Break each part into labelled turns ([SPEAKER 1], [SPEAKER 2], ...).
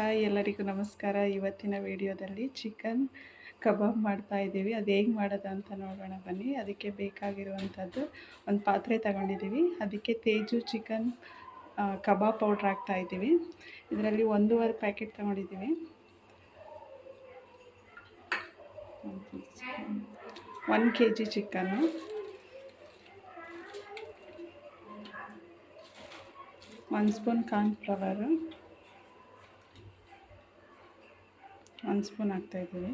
[SPEAKER 1] Hi, ಎಲ್ಲರಿಗೂ ನಮಸ್ಕಾರ. ಇವತ್ತಿನ ವಿಡಿಯೋದಲ್ಲಿ ಚಿಕನ್ ಕಬಾಬ್ ಮಾಡ್ತಾ ಇದ್ದೀವಿ. ಅದು ಹೇಗೆ ಮಾಡೋದು ಅಂತ ನೋಡೋಣ ಬನ್ನಿ. ಅದಕ್ಕೆ ಬೇಕಾಗಿರುವಂಥದ್ದು ಒಂದು ಪಾತ್ರೆ ತಗೊಂಡಿದ್ದೀವಿ. ಅದಕ್ಕೆ ತೇಜು ಚಿಕನ್ ಕಬಾಬ್ ಪೌಡ್ರ್ ಹಾಕ್ತಾ ಇದ್ದೀವಿ. ಇದರಲ್ಲಿ ಒಂದೂವರೆ ಪ್ಯಾಕೆಟ್ ತಗೊಂಡಿದ್ದೀವಿ. One K G chicken. One spoon cornflour ಒಂದು ಸ್ಪೂನ್ ಹಾಕ್ತಾಯಿದ್ದೀವಿ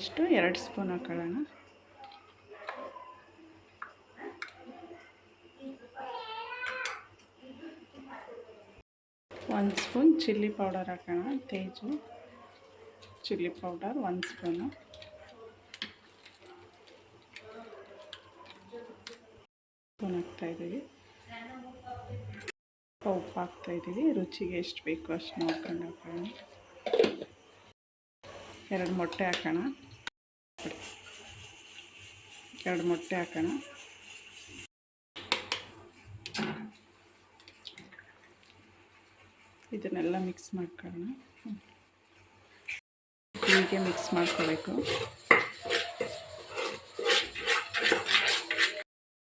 [SPEAKER 1] ಇಷ್ಟು ಎರಡು ಸ್ಪೂನ್ ಹಾಕೊಳ್ಳೋಣ. ಒಂದು ಸ್ಪೂನ್ ಚಿಲ್ಲಿ ಪೌಡರ್ ಹಾಕೋಣ, ತೇಜು, ಚಿಲ್ಲಿ ಪೌಡರ್ ಒಂದು ಸ್ಪೂನು. ಸ್ಪೂನ್ ಹಾಕ್ತಾಯಿದ್ದೀವಿ ಉಪ್ಪು ಹಾಕ್ತಾಯಿದ್ದೀವಿ ರುಚಿಗೆ ಎಷ್ಟು ಬೇಕು ಅಷ್ಟು ನೋಡ್ಕೊಂಡು ಹಾಕೋಣ. ಎರಡು ಮೊಟ್ಟೆ ಹಾಕೋಣ. ಎರಡು ಮೊಟ್ಟೆ ಹಾಕೋಣ. ಇದನ್ನೆಲ್ಲ ಮಿಕ್ಸ್ ಮಾಡ್ಕೊಳ್ಳೋಣ. ಹೀಗೆ ಮಿಕ್ಸ್ ಮಾಡ್ಕೋಬೇಕು.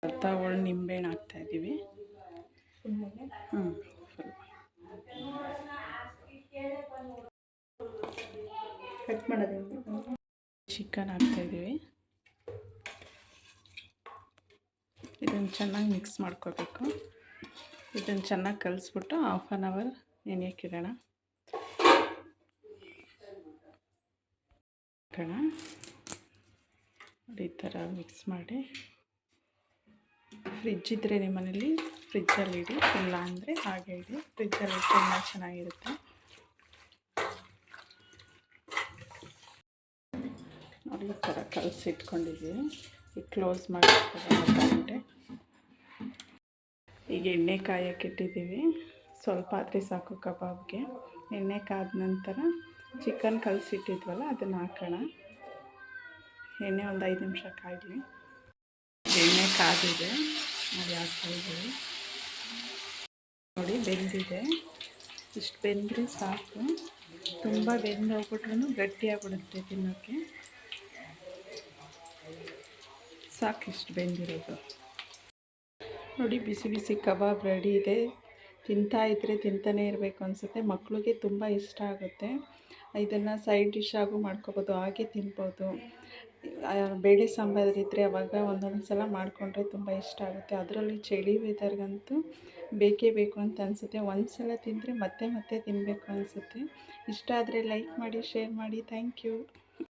[SPEAKER 1] ಅರ್ಧ ಒಳ್ಳೆ ನಿಂಬೆಹಣ್ಣು ಹಾಕ್ತಾಯಿದ್ದೀವಿ ಹ್ಞೂ
[SPEAKER 2] ಕಟ್ ಮಾಡೋದು
[SPEAKER 1] ಚಿಕನ್ ಹಾಕ್ತಾಯಿದ್ದೀವಿ ಇದನ್ನು ಚೆನ್ನಾಗಿ ಮಿಕ್ಸ್ ಮಾಡ್ಕೋಬೇಕು. ಇದನ್ನು ಚೆನ್ನಾಗಿ ಕಲಿಸ್ಬಿಟ್ಟು ಹಾಫ್ ಆನ್ ಅವರ್ ನೆನೆಯೋಕ್ಕಿಡೋಣ. ಈ ಥರ ಮಿಕ್ಸ್ ಮಾಡಿ. ಫ್ರಿಜ್ ಇದ್ದರೆ ನಿಮ್ಮನೇಲಿ ಫ್ರಿಜ್ಜಲ್ಲಿ ಇಡಿ, ಇಲ್ಲ ಅಂದರೆ ಹಾಗೆ ಇಡಿ. ಫ್ರಿಜ್ಜಲ್ಲಿ ತುಂಬ ಚೆನ್ನಾಗಿರುತ್ತೆ. ನೋಡಿ ಈ ಥರ ಕಲಸಿಟ್ಕೊಂಡಿದ್ದೀವಿ ಈಗ ಕ್ಲೋಸ್ ಮಾಡಿ ಈಗ ಎಣ್ಣೆ ಕಾಯಕ್ಕೆ ಇಟ್ಟಿದ್ದೀವಿ. ಸ್ವಲ್ಪ ಆದರೆ ಸಾಕು ಕಬಾಬ್ಗೆ. ಎಣ್ಣೆ ಕಾದ ನಂತರ ಚಿಕನ್ ಕಲಸಿಟ್ಟಿದ್ವಲ್ಲ ಅದನ್ನು ಹಾಕೋಣ. ಎಣ್ಣೆ ಒಂದು ಐದು ನಿಮಿಷ ಕಾಯಲಿ. ಎಣ್ಣೆ ಕಾದಿದೆ. ನೋಡಿ ಹಾಕ್ತಾಯಿದ್ದೀವಿ ನೋಡಿ, ಬೆಂದಿದೆ. ಇಷ್ಟು ಬೆಂದರೆ ಸಾಕು. ತುಂಬ ಬೆಂದು ಹೋಗ್ಬಿಟ್ರೂ ಗಟ್ಟಿಯಾಗ್ಬಿಡುತ್ತೆ ತಿನ್ನೋಕ್ಕೆ. ಸಾಕು ಇಷ್ಟು ಬೆಂದಿರೋದು. ನೋಡಿ, ಬಿಸಿ ಬಿಸಿ ಕಬಾಬ್ ರೆಡಿ ಇದೆ. ತಿಂತಾ ಇದ್ದರೆ ತಿಂತಾನೆ ಇರಬೇಕು ಅನಿಸುತ್ತೆ. ಮಕ್ಕಳಿಗೆ ತುಂಬ ಇಷ್ಟ ಆಗುತ್ತೆ. ಇದನ್ನು ಸೈಡ್ ಡಿಶ್ ಆಗೂ ಮಾಡ್ಕೋಬೋದು, ಹಾಗೆ ತಿನ್ಬೋದು. ಬೇಳೆ ಸಾಂಬಾರು ಇದ್ದರೆ ಅವಾಗ ಒಂದೊಂದು ಸಲ ಮಾಡಿಕೊಂಡ್ರೆ ತುಂಬ ಇಷ್ಟ ಆಗುತ್ತೆ. ಅದರಲ್ಲಿ ಚಳಿ ವೆದರ್ಗಂತೂ ಬೇಕೇ ಬೇಕು ಅಂತ ಅನಿಸುತ್ತೆ. ಒಂದು ಸಲ ತಿಂದರೆ ಮತ್ತೆ ಮತ್ತೆ ತಿನ್ನಬೇಕು ಅನಿಸುತ್ತೆ. ಇಷ್ಟ ಆದರೆ ಲೈಕ್ ಮಾಡಿ ಶೇರ್ ಮಾಡಿ. Thank you